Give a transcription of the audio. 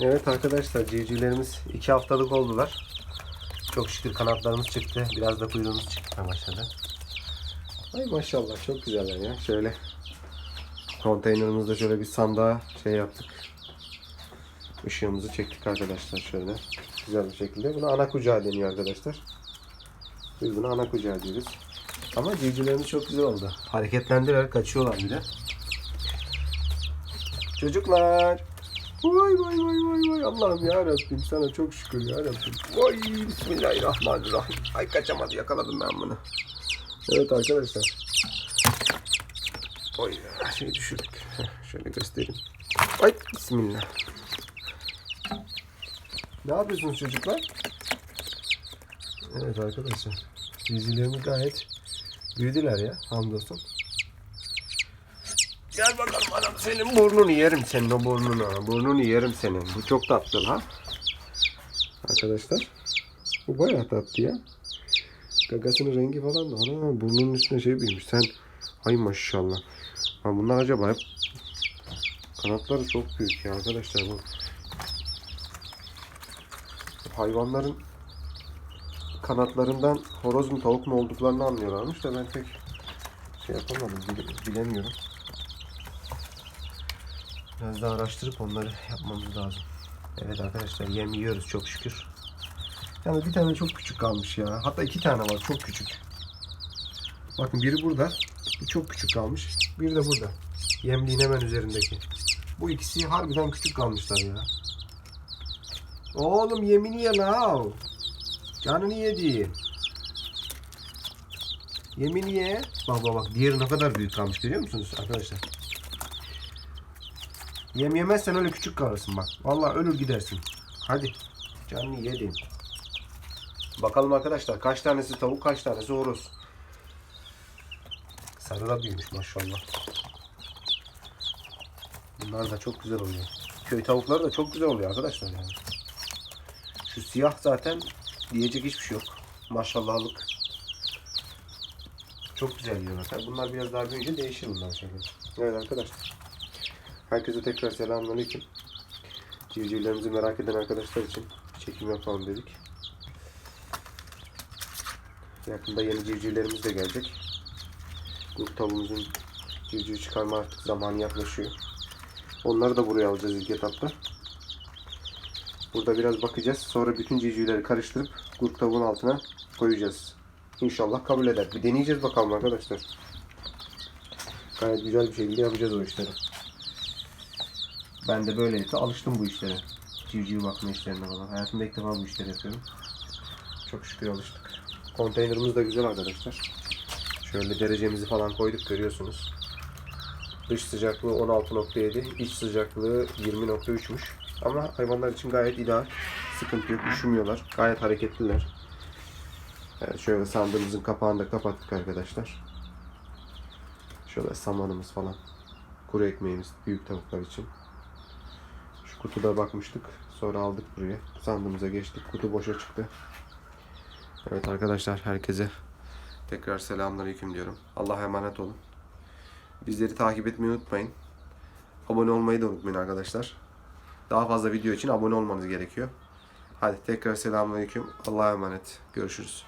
Evet arkadaşlar civcivlerimiz 2 haftalık oldular. Çok şükür kanatlarımız çıktı. Biraz da kuyruğumuz çıkmaya başladı. Ay maşallah çok güzeller ya. Şöyle konteynerimizde şöyle bir sandığa şey yaptık. Işığımızı çektik arkadaşlar şöyle. Güzel bir şekilde. Buna ana kucağı deniyor arkadaşlar. Biz buna ana kucağı diyoruz. Ama civcivlerimiz çok güzel oldu. Hareketlendiler, kaçıyorlar bir de. Çocuklar. Vay vay vay vay vay Allah'ım ya Rabbim sana çok şükür ya Rabbim. Vay Bismillahirrahmanirrahim. Ay kaçamadı yakaladım ben bunu. Evet arkadaşlar. Oy şey düşürdük. Şöyle göstereyim. Ay Bismillah. Ne yapıyorsunuz çocuklar? Evet arkadaşlar. Dizilerimiz gayet büyüdüler ya. Hamdolsun. Gel bakalım anam senin burnunu yerim senin o burnunu. Burnunu yerim senin. Bu çok tatlı ha. Arkadaşlar. Bu bayağı tatlı ya. Gagasının rengi falan da. Ana burnunun üstüne şey büyümüş. Sen ay maşallah. Ha bunlar acaba hep kanatları çok büyük ya arkadaşlar bu. Hayvanların kanatlarından horoz mu tavuk mu olduklarını anlıyorlarmış da ben pek şey yapamadım bile- bilemiyorum. Biraz daha araştırıp onları yapmamız lazım. Evet arkadaşlar yem yiyoruz çok şükür. Yani bir tane çok küçük kalmış ya. Hatta iki tane var çok küçük. Bakın biri burada. Bu çok küçük kalmış. Biri de burada. Yemliğin hemen üzerindeki. Bu ikisi harbiden küçük kalmışlar ya. Oğlum yemini ye la. Canını yedi. Yemini ye. Bak bak bak diğeri ne kadar büyük kalmış görüyor musunuz arkadaşlar? Yem yemezsen öyle küçük kalırsın bak. Vallahi ölür gidersin. Hadi. Canını yedim. Bakalım arkadaşlar kaç tanesi tavuk kaç tanesi horoz. Sarı da büyümüş maşallah. Bunlar da çok güzel oluyor. Köy tavukları da çok güzel oluyor arkadaşlar yani. Şu siyah zaten diyecek hiçbir şey yok. Maşallahlık. Çok güzel yiyorlar. Bunlar biraz daha büyüyünce değişir bunlar şeyler. Evet arkadaşlar. Herkese tekrar selamünaleyküm. Civcivlerimizi merak eden arkadaşlar için çekim yapalım dedik. Yakında yeni civcivlerimiz de gelecek. Grup tavuğumuzun civciv çıkarma artık zamanı yaklaşıyor. Onları da buraya alacağız ilk etapta. Burada biraz bakacağız. Sonra bütün civcivleri karıştırıp grup tavuğun altına koyacağız. İnşallah kabul eder. Bir deneyeceğiz bakalım arkadaşlar. Gayet güzel bir şekilde yapacağız o işleri. Ben de böylelikle alıştım bu işlere. Civciv bakma işlerine falan. Hayatımda ilk defa bu işleri yapıyorum. Çok şükür alıştık. Konteynerimiz de güzel arkadaşlar. Şöyle derecemizi falan koyduk görüyorsunuz. Dış sıcaklığı 16.7, iç sıcaklığı 20.3'müş. Ama hayvanlar için gayet ideal. Sıkıntı yok, üşümüyorlar. Gayet hareketliler. Evet, şöyle sandığımızın kapağını da kapattık arkadaşlar. Şöyle samanımız falan. Kuru ekmeğimiz büyük tavuklar için. Kutuda bakmıştık. Sonra aldık buraya. Sandığımıza geçtik. Kutu boşa çıktı. Evet arkadaşlar herkese tekrar selamünaleyküm diyorum. Allah'a emanet olun. Bizleri takip etmeyi unutmayın. Abone olmayı da unutmayın arkadaşlar. Daha fazla video için abone olmanız gerekiyor. Hadi tekrar selamünaleyküm. Allah'a emanet. Görüşürüz.